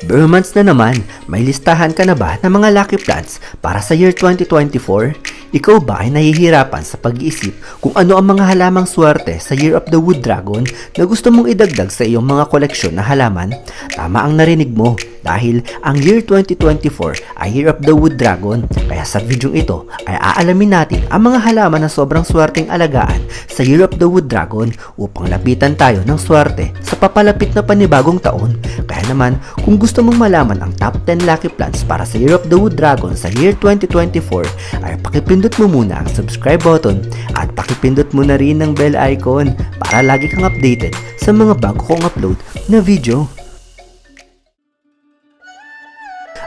Burmans na naman, may listahan ka na ba ng mga lucky plants para sa year 2024? Ikaw ba ay nahihirapan sa pag-iisip kung ano ang mga halamang swerte sa Year of the Wood Dragon na gusto mong idagdag sa iyong mga koleksyon na halaman? Tama ang narinig mo dahil ang Year 2024 ay Year of the Wood Dragon kaya sa video ito ay aalamin natin ang mga halaman na sobrang swerteng alagaan sa Year of the Wood Dragon upang lapitan tayo ng swerte sa papalapit na panibagong taon. Kaya naman, kung gusto mong malaman ang top 10 lucky plants para sa Year of the Wood Dragon sa year 2024, ay pakipindot mo muna ang subscribe button at pakipindot mo na rin ang bell icon para lagi kang updated sa mga bago kong upload na video.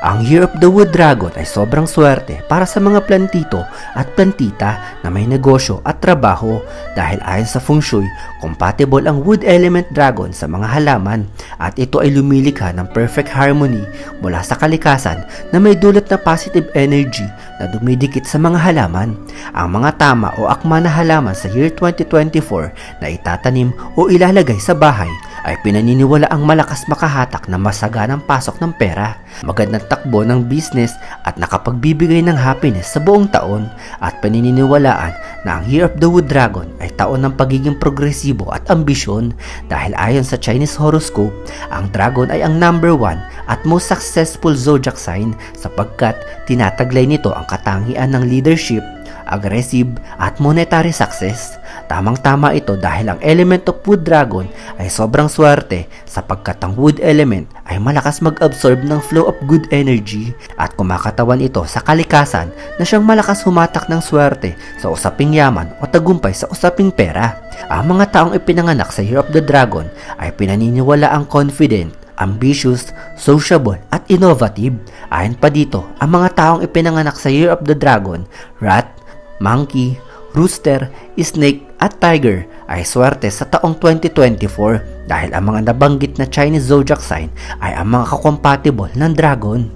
Ang Year of the Wood Dragon ay sobrang swerte para sa mga plantito at plantita na may negosyo at trabaho dahil ayon sa Feng Shui, compatible ang Wood Element Dragon sa mga halaman at ito ay lumilikha ng perfect harmony mula sa kalikasan na may dulot na positive energy na dumidikit sa mga halaman. Ang mga tama o akma na halaman sa year 2024 na itatanim o ilalagay sa bahay ay pinaniniwala ang malakas makahatak na masaganang pasok ng pera, magandang takbo ng business at nakapagbibigay ng happiness sa buong taon at paniniwalaan na ang Year of the Wood Dragon ay taon ng pagiging progresibo at ambisyon dahil ayon sa Chinese horoscope, ang dragon ay ang number one at most successful zodiac sign sapagkat tinataglay nito ang katangian ng leadership aggressive at monetary success. Tamang-tama ito dahil ang element of wood dragon ay sobrang swerte sapagkat ang wood element ay malakas mag-absorb ng flow of good energy at kumakatawan ito sa kalikasan na siyang malakas humatak ng swerte sa usaping yaman o tagumpay sa usaping pera. Ang mga taong ipinanganak sa Year of the Dragon ay pinaniniwala ang confident ambitious, sociable, at innovative. Ayon pa dito, ang mga taong ipinanganak sa Year of the Dragon, rat, monkey, rooster, snake, at tiger ay swerte sa taong 2024 dahil ang mga nabanggit na Chinese zodiac sign ay ang mga kakompatible ng dragon.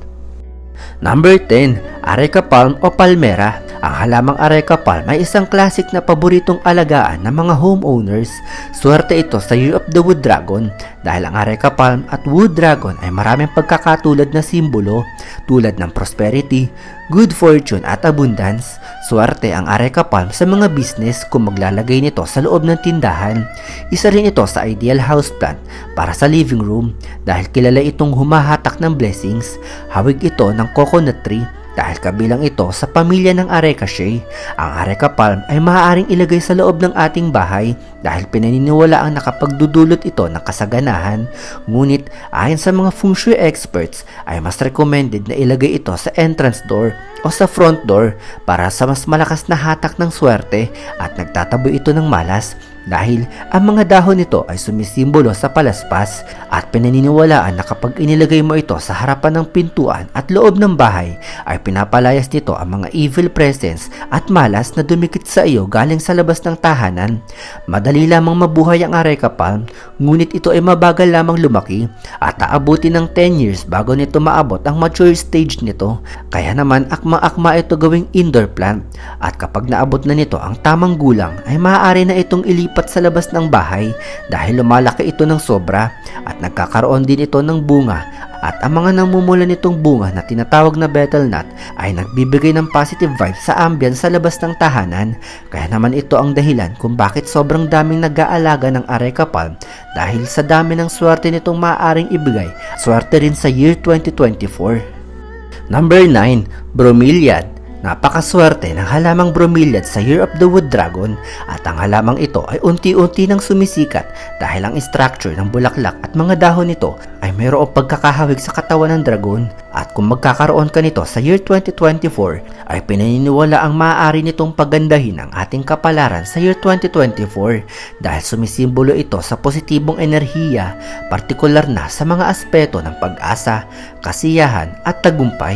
Number 10, Areca Palm o Palmera. Ang halamang Areca Palm ay isang classic na paboritong alagaan ng mga homeowners. Swerte ito sa Year of the Wood Dragon dahil ang Areca Palm at Wood Dragon ay maraming pagkakatulad na simbolo tulad ng prosperity, good fortune at abundance. Swerte ang Areca Palm sa mga business kung maglalagay nito sa loob ng tindahan. Isa rin ito sa ideal houseplant para sa living room dahil kilala itong humahatak ng blessings. Hawig ito ng coconut tree dahil kabilang ito sa pamilya ng Arecaceae. Ang Areca palm ay maaaring ilagay sa loob ng ating bahay dahil pinaniniwala ang nakapagdudulot ito ng kasaganahan. Ngunit ayon sa mga feng shui experts ay mas recommended na ilagay ito sa entrance door o sa front door para sa mas malakas na hatak ng swerte at nagtataboy ito ng malas dahil ang mga dahon nito ay sumisimbolo sa palaspas at pinaniniwalaan na kapag inilagay mo ito sa harapan ng pintuan at loob ng bahay ay pinapalayas nito ang mga evil presence at malas na dumikit sa iyo galing sa labas ng tahanan. Madali lamang mabuhay ang areca palm ngunit ito ay mabagal lamang lumaki at aabuti ng 10 years bago nito maabot ang mature stage nito. Kaya naman akma-akma ito gawing indoor plant at kapag naabot na nito ang tamang gulang ay maaari na itong ilipat lumipat sa labas ng bahay dahil lumalaki ito ng sobra at nagkakaroon din ito ng bunga at ang mga namumula nitong bunga na tinatawag na betel nut ay nagbibigay ng positive vibes sa ambience sa labas ng tahanan. Kaya naman ito ang dahilan kung bakit sobrang daming nag-aalaga ng areca palm dahil sa dami ng swerte nitong maaaring ibigay. Swerte rin sa year 2024 Number 9, Bromeliad Napakaswerte ng halamang bromeliad sa Year of the Wood Dragon at ang halamang ito ay unti-unti nang sumisikat dahil ang structure ng bulaklak at mga dahon nito ay mayroong pagkakahawig sa katawan ng dragon. At kung magkakaroon ka nito sa year 2024 ay pinaniniwala ang maaari nitong pagandahin ang ating kapalaran sa year 2024 dahil sumisimbolo ito sa positibong enerhiya partikular na sa mga aspeto ng pag-asa, kasiyahan at tagumpay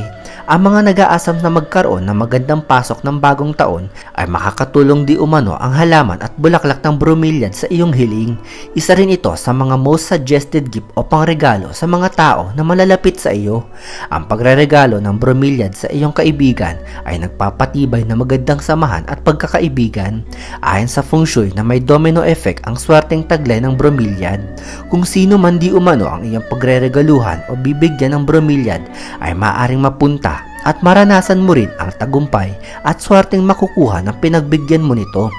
ang mga nag-aasam na magkaroon ng magandang pasok ng bagong taon ay makakatulong di umano ang halaman at bulaklak ng bromeliad sa iyong hiling. Isa rin ito sa mga most suggested gift o pangregalo sa mga tao na malalapit sa iyo. Ang pagreregalo ng bromeliad sa iyong kaibigan ay nagpapatibay na magandang samahan at pagkakaibigan. Ayon sa feng shui na may domino effect ang swerteng taglay ng bromeliad. Kung sino man di umano ang iyong pagreregaluhan o bibigyan ng bromeliad ay maaaring mapunta at maranasan mo rin ang tagumpay at swerteng makukuha ng pinagbigyan mo nito.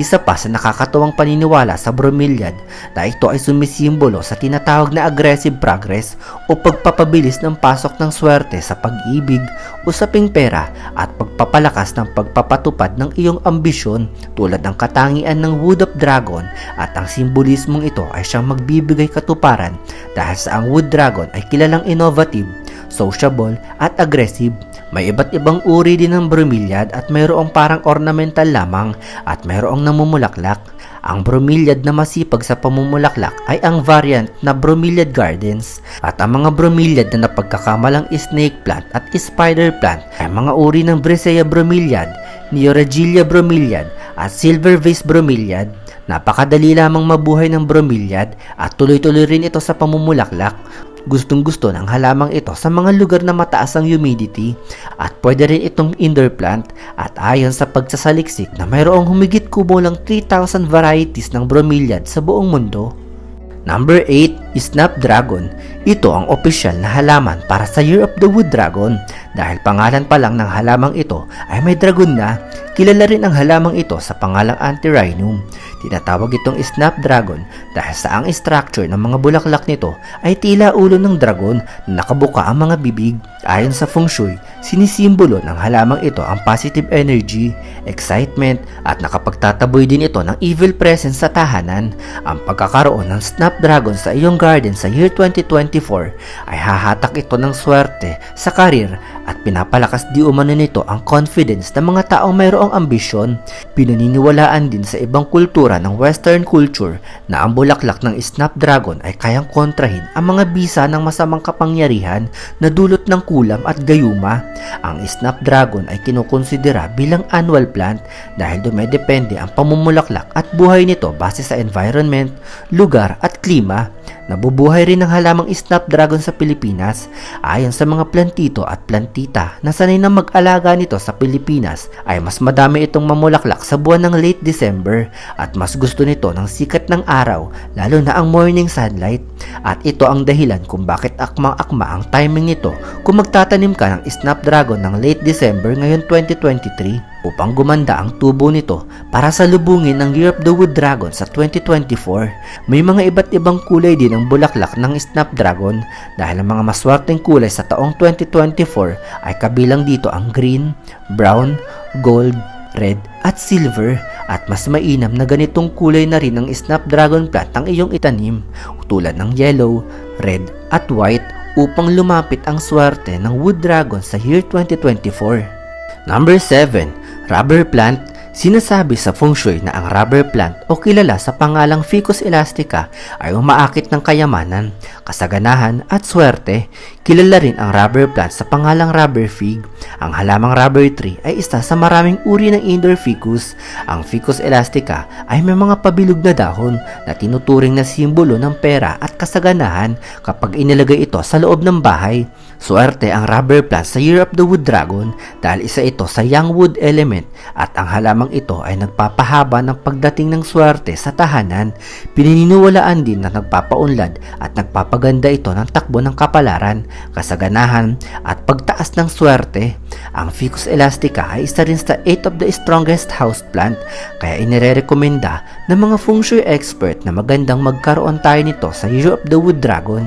Isa pa sa nakakatuwang paniniwala sa bromeliad na ito ay sumisimbolo sa tinatawag na aggressive progress o pagpapabilis ng pasok ng swerte sa pag-ibig, usaping pera at pagpapalakas ng pagpapatupad ng iyong ambisyon tulad ng katangian ng Wood of Dragon at ang simbolismong ito ay siyang magbibigay katuparan dahil sa ang Wood Dragon ay kilalang innovative sociable at aggressive. May iba't ibang uri din ng bromeliad at mayroong parang ornamental lamang at mayroong namumulaklak. Ang bromeliad na masipag sa pamumulaklak ay ang variant na bromeliad gardens at ang mga bromeliad na napagkakamalang snake plant at spider plant ay mga uri ng Brisea bromeliad, Neoregelia bromeliad at silver vase bromeliad. Napakadali lamang mabuhay ng bromeliad at tuloy-tuloy rin ito sa pamumulaklak. Gustong gusto ng halamang ito sa mga lugar na mataas ang humidity at pwede rin itong indoor plant at ayon sa pagsasaliksik na mayroong humigit kubo lang 3,000 varieties ng bromeliad sa buong mundo. Number 8, Snapdragon. Ito ang opisyal na halaman para sa Year of the Wood Dragon dahil pangalan pa lang ng halamang ito ay may dragon na. Kilala rin ang halamang ito sa pangalang Antirrhinum. Tinatawag itong Snapdragon dahil sa ang structure ng mga bulaklak nito ay tila ulo ng dragon na nakabuka ang mga bibig. Ayon sa feng shui, sinisimbolo ng halamang ito ang positive energy, excitement at nakapagtataboy din ito ng evil presence sa tahanan. Ang pagkakaroon ng Snapdragon sa iyong garden sa year 2024 ay hahatak ito ng swerte sa karir at pinapalakas di umano nito ang confidence ng mga taong mayroong ambisyon. Pinaniniwalaan din sa ibang kultura ng western culture na ang bulaklak ng snapdragon ay kayang kontrahin ang mga bisa ng masamang kapangyarihan na dulot ng kulam at gayuma. Ang snapdragon ay kinukonsidera bilang annual plant dahil dumedepende ang pamumulaklak at buhay nito base sa environment, lugar at klima. Nabubuhay rin ang halamang snapdragon sa Pilipinas. Ayon sa mga plantito at plantita na sanay na mag-alaga nito sa Pilipinas ay mas madami itong mamulaklak sa buwan ng late December at mas gusto nito ng sikat ng araw lalo na ang morning sunlight. At ito ang dahilan kung bakit akmang-akma ang timing nito kung magtatanim ka ng snapdragon ng late December ngayon 2023 upang gumanda ang tubo nito para sa lubungin ng Year of the Wood Dragon sa 2024. May mga iba't ibang kulay din ang bulaklak ng Snapdragon dahil ang mga maswerteng kulay sa taong 2024 ay kabilang dito ang green, brown, gold, red at silver at mas mainam na ganitong kulay na rin ng Snapdragon plant ang iyong itanim tulad ng yellow, red at white upang lumapit ang swerte ng wood dragon sa year 2024. Number 7. Rubber plant Sinasabi sa feng shui na ang rubber plant o kilala sa pangalang Ficus elastica ay umaakit ng kayamanan, kasaganahan at swerte. Kilala rin ang rubber plant sa pangalang rubber fig. Ang halamang rubber tree ay isa sa maraming uri ng indoor ficus. Ang Ficus elastica ay may mga pabilog na dahon na tinuturing na simbolo ng pera at kasaganahan kapag inilagay ito sa loob ng bahay. Swerte ang rubber plant sa Year of the Wood Dragon dahil isa ito sa young wood element at ang halamang ito ay nagpapahaba ng pagdating ng swerte sa tahanan. Pininiwalaan din na nagpapaunlad at nagpapaganda ito ng takbo ng kapalaran, kasaganahan at pagtaas ng swerte. Ang Ficus elastica ay isa rin sa 8 of the strongest house plant kaya inirerekomenda ng mga feng shui expert na magandang magkaroon tayo nito sa Year of the Wood Dragon.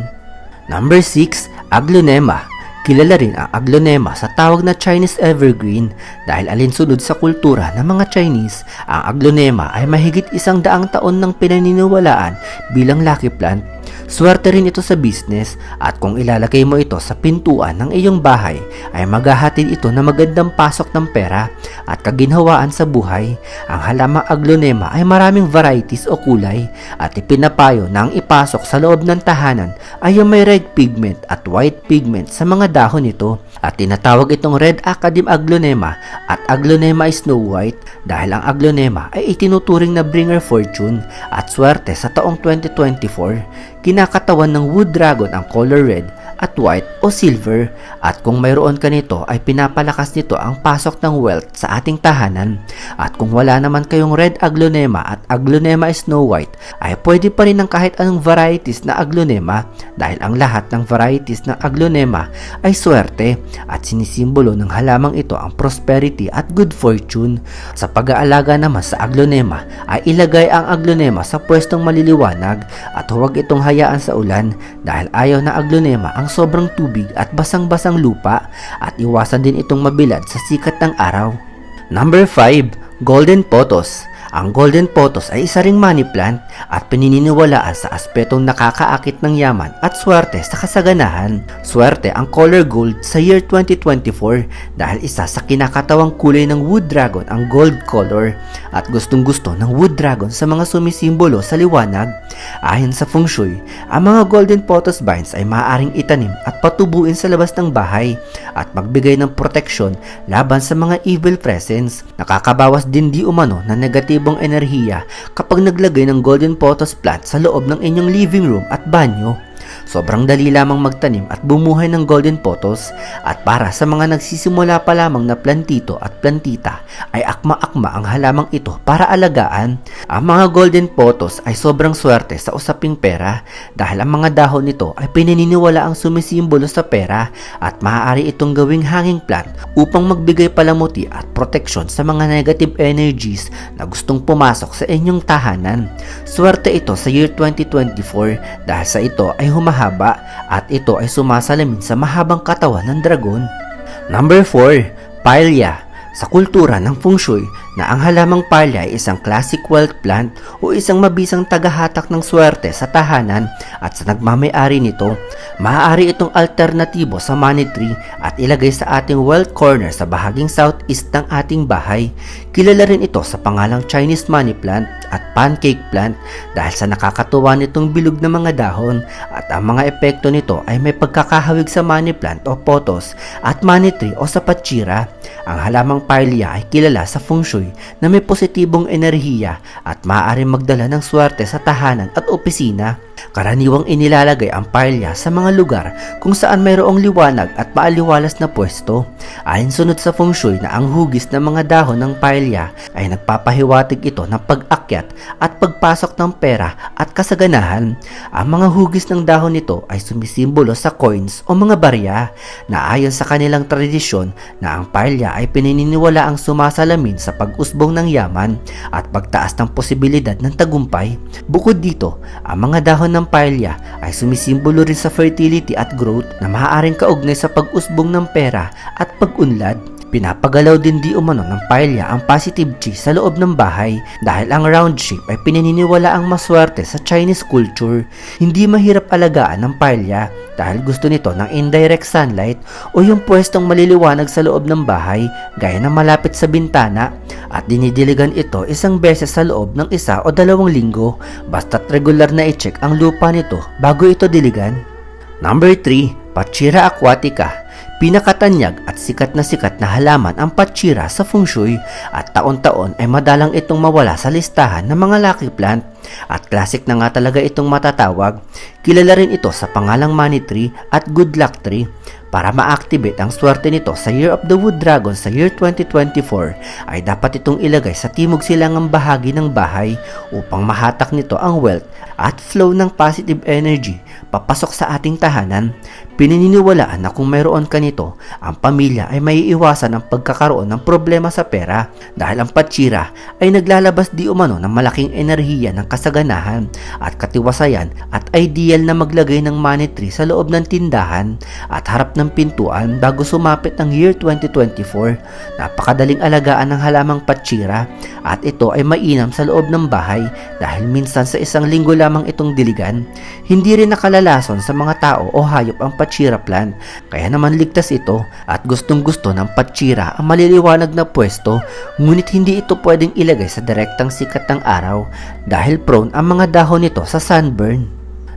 Number 6, Aglonema. Kilala rin ang aglonema sa tawag na Chinese evergreen dahil alinsunod sa kultura ng mga Chinese, ang aglonema ay mahigit isang daang taon ng pinaniniwalaan bilang lucky plant. Swerte rin ito sa business at kung ilalagay mo ito sa pintuan ng iyong bahay ay maghahatid ito na magandang pasok ng pera at kaginhawaan sa buhay. Ang halamang aglonema ay maraming varieties o kulay at ipinapayo na ang ipasok sa loob ng tahanan ay yung may red pigment at white pigment sa mga dahon nito at tinatawag itong red academe aglonema at aglonema snow white dahil ang aglonema ay itinuturing na bringer fortune at swerte sa taong 2024 kinakatawan ng wood dragon ang color red at white o silver. At kung mayroon ka nito ay pinapalakas nito ang pasok ng wealth sa ating tahanan. At kung wala naman kayong red aglonema at aglonema snow white ay pwede pa rin ng kahit anong varieties na aglonema. Dahil ang lahat ng varieties ng aglonema ay swerte at sinisimbolo ng halamang ito ang prosperity at good fortune. Sa pag-aalaga naman sa aglonema ay ilagay ang aglonema sa pwestong maliliwanag. At huwag itong hayaan sa ulan dahil ayaw na aglonema ang sobrang tubig at basang-basang lupa at iwasan din itong mabilad sa sikat ng araw. Number 5. Golden Potos ang golden potos ay isa ring money plant at pininiwalaan sa aspetong nakakaakit ng yaman at swerte sa kasaganahan. Swerte ang color gold sa year 2024 dahil isa sa kinakatawang kulay ng wood dragon ang gold color at gustong gusto ng wood dragon sa mga sumisimbolo sa liwanag. Ayon sa feng shui, ang mga golden potos vines ay maaaring itanim at patubuin sa labas ng bahay at magbigay ng proteksyon laban sa mga evil presence. Nakakabawas din di umano na negatibong enerhiya kapag naglagay ng golden potos plant sa loob ng inyong living room at banyo. Sobrang dali lamang magtanim at bumuhay ng golden potos at para sa mga nagsisimula pa lamang na plantito at plantita ay akma-akma ang halamang ito para alagaan. Ang mga golden potos ay sobrang swerte sa usaping pera dahil ang mga dahon nito ay pinaniniwala ang sumisimbolo sa pera at maaari itong gawing hanging plant upang magbigay palamuti at proteksyon sa mga negative energies na gustong pumasok sa inyong tahanan. Swerte ito sa year 2024 dahil sa ito ay humahaba at ito ay sumasalamin sa mahabang katawan ng dragon. Number 4. Palya sa kultura ng feng shui na ang halamang palya ay isang classic wealth plant o isang mabisang tagahatak ng swerte sa tahanan at sa nagmamayari nito, maaari itong alternatibo sa money tree at ilagay sa ating wealth corner sa bahaging southeast ng ating bahay. Kilala rin ito sa pangalang Chinese money plant at pancake plant dahil sa nakakatuwa nitong bilog na mga dahon at ang mga epekto nito ay may pagkakahawig sa money plant o potos at money tree o sa patsira. Ang halamang palya ay kilala sa feng shui na may positibong enerhiya at maaaring magdala ng swerte sa tahanan at opisina. Karaniwang inilalagay ang palya sa mga lugar kung saan mayroong liwanag at maaliwalas na pwesto. Ayon sunod sa feng shui na ang hugis ng mga dahon ng palya ay nagpapahiwatig ito ng pag-akyat at pagpasok ng pera at kasaganahan. Ang mga hugis ng dahon nito ay sumisimbolo sa coins o mga barya na ayon sa kanilang tradisyon na ang palya ay pinaniniwala ang sumasalamin sa pag-usbong ng yaman at pagtaas ng posibilidad ng tagumpay. Bukod dito, ang mga dahon ng palya ay sumisimbolo rin sa fertility at growth na maaaring kaugnay sa pag-usbong ng pera at pag-unlad. Pinapagalaw din di umano ng palya ang positive chi sa loob ng bahay dahil ang round shape ay pinaniniwala ang maswerte sa Chinese culture. Hindi mahirap alagaan ng palya dahil gusto nito ng indirect sunlight o yung pwestong maliliwanag sa loob ng bahay gaya ng malapit sa bintana at dinidiligan ito isang beses sa loob ng isa o dalawang linggo basta't regular na i-check ang lupa nito bago ito diligan. Number 3. Pachira aquatica Pinakatanyag at sikat na sikat na halaman ang patsira sa feng shui at taon-taon ay madalang itong mawala sa listahan ng mga lucky plant at classic na nga talaga itong matatawag. Kilala rin ito sa pangalang money tree at good luck tree. Para ma-activate ang swerte nito sa Year of the Wood Dragon sa year 2024 ay dapat itong ilagay sa timog silangang bahagi ng bahay upang mahatak nito ang wealth at flow ng positive energy papasok sa ating tahanan. Pinaniniwalaan na kung mayroon ka nito, ang pamilya ay may iwasan ang pagkakaroon ng problema sa pera dahil ang patsira ay naglalabas di umano ng malaking enerhiya ng kasaganahan at katiwasayan at ideal na maglagay ng money tree sa loob ng tindahan at harap ng pintuan bago sumapit ng year 2024. Napakadaling alagaan ng halamang patsira at ito ay mainam sa loob ng bahay dahil minsan sa isang linggo lamang itong diligan. Hindi rin nakalalason sa mga tao o hayop ang patsira plant kaya naman ligtas ito at gustong gusto ng patsira ang maliliwanag na pwesto ngunit hindi ito pwedeng ilagay sa direktang sikat ng araw dahil prone ang mga dahon nito sa sunburn.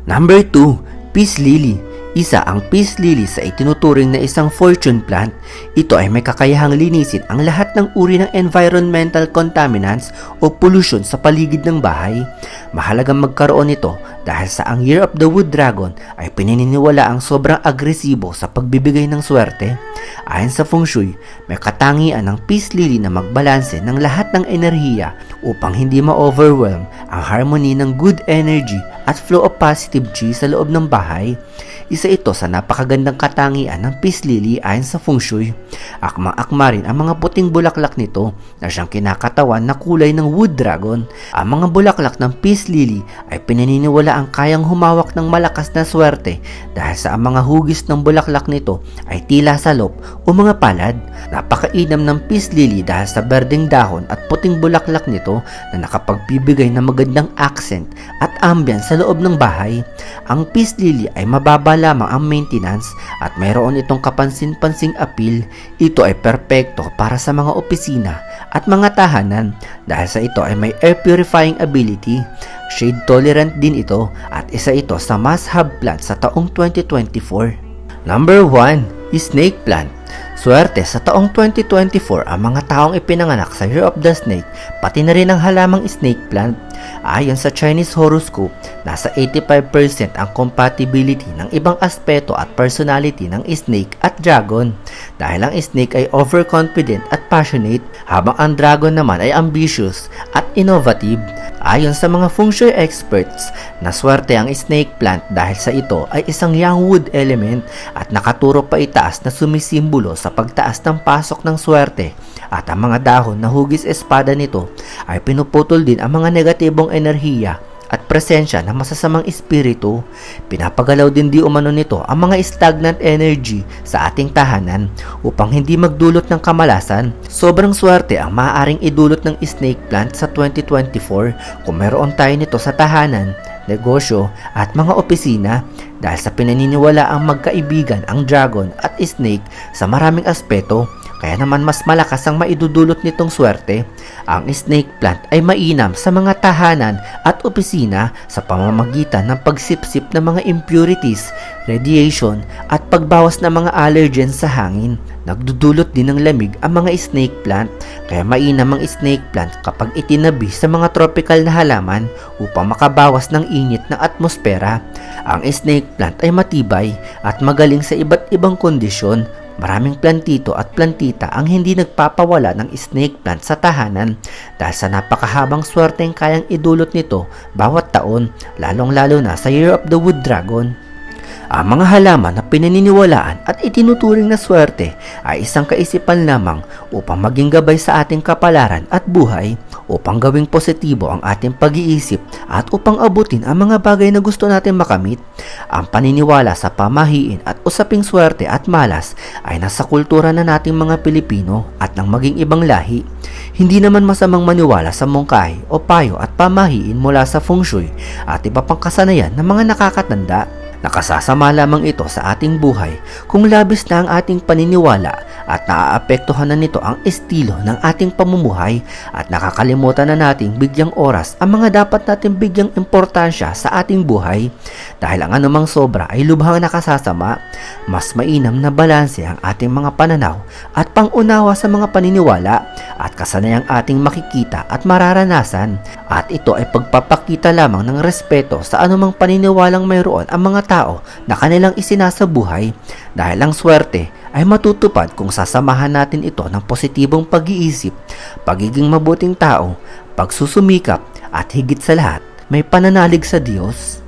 Number 2, Peace Lily. Isa ang peace lily sa itinuturing na isang fortune plant. Ito ay may kakayahang linisin ang lahat ng uri ng environmental contaminants o pollution sa paligid ng bahay. Mahalagang magkaroon nito dahil sa ang Year of the Wood Dragon ay pinaniniwala ang sobrang agresibo sa pagbibigay ng swerte. Ayon sa feng shui, may katangian ng peace lily na magbalanse ng lahat ng enerhiya upang hindi ma-overwhelm ang harmony ng good energy at flow of positive chi sa loob ng bahay. Isa ito sa napakagandang katangian ng peace lily ayon sa feng shui. Akmang-akma rin ang mga puting bulaklak nito na siyang kinakatawan na kulay ng wood dragon. Ang mga bulaklak ng peace lily ay pinaniniwala ang kayang humawak ng malakas na swerte dahil sa ang mga hugis ng bulaklak nito ay tila salop o mga palad. Napakainam ng peace lily dahil sa berdeng dahon at puting bulaklak nito na nakapagbibigay ng magandang accent at ambience sa loob ng bahay. Ang peace lily ay mababa lamang ang maintenance at mayroon itong kapansin-pansing appeal. Ito ay perpekto para sa mga opisina at mga tahanan dahil sa ito ay may air purifying ability. Shade tolerant din ito at isa ito sa must-have plant sa taong 2024. Number 1 is snake plant. Swerte sa taong 2024 ang mga taong ipinanganak sa Year of the Snake pati na rin ang halamang snake plant. Ayon sa Chinese horoscope, nasa 85% ang compatibility ng ibang aspeto at personality ng snake at dragon. Dahil ang snake ay overconfident at passionate, habang ang dragon naman ay ambitious at innovative. Ayon sa mga feng shui experts, naswerte ang snake plant dahil sa ito ay isang yang wood element at nakaturo pa itaas na sumisimbolo sa pagtaas ng pasok ng swerte at ang mga dahon na hugis espada nito ay pinuputol din ang mga negatibong enerhiya at presensya ng masasamang espiritu. Pinapagalaw din di umano nito ang mga stagnant energy sa ating tahanan upang hindi magdulot ng kamalasan. Sobrang swerte ang maaaring idulot ng snake plant sa 2024 kung meron tayo nito sa tahanan, negosyo at mga opisina dahil sa pinaniniwala ang magkaibigan ang dragon at snake sa maraming aspeto kaya naman mas malakas ang maidudulot nitong swerte. Ang snake plant ay mainam sa mga tahanan at opisina sa pamamagitan ng pagsipsip ng mga impurities, radiation at pagbawas ng mga allergens sa hangin. Nagdudulot din ng lamig ang mga snake plant kaya mainam ang snake plant kapag itinabi sa mga tropical na halaman upang makabawas ng init ng atmosfera. Ang snake plant ay matibay at magaling sa iba't ibang kondisyon Maraming plantito at plantita ang hindi nagpapawala ng snake plant sa tahanan dahil sa napakahabang swerteng kayang idulot nito bawat taon, lalong-lalo na sa Year of the Wood Dragon. Ang mga halaman na pinaniniwalaan at itinuturing na swerte ay isang kaisipan lamang upang maging gabay sa ating kapalaran at buhay, upang gawing positibo ang ating pag-iisip at upang abutin ang mga bagay na gusto natin makamit. Ang paniniwala sa pamahiin at usaping swerte at malas ay nasa kultura na nating mga Pilipino at ng maging ibang lahi. Hindi naman masamang maniwala sa mungkahi o payo at pamahiin mula sa feng shui at iba pang kasanayan ng mga nakakatanda. Nakasasama lamang ito sa ating buhay kung labis na ang ating paniniwala at naaapektuhan na nito ang estilo ng ating pamumuhay at nakakalimutan na nating bigyang oras ang mga dapat nating bigyang importansya sa ating buhay. Dahil ang anumang sobra ay lubhang nakasasama, mas mainam na balanse ang ating mga pananaw at pangunawa sa mga paniniwala at kasanayang ating makikita at mararanasan at ito ay pagpapakita lamang ng respeto sa anumang paniniwalang mayroon ang mga tao na kanilang isinasabuhay dahil ang swerte ay matutupad kung sasamahan natin ito ng positibong pag-iisip, pagiging mabuting tao, pagsusumikap at higit sa lahat may pananalig sa Diyos.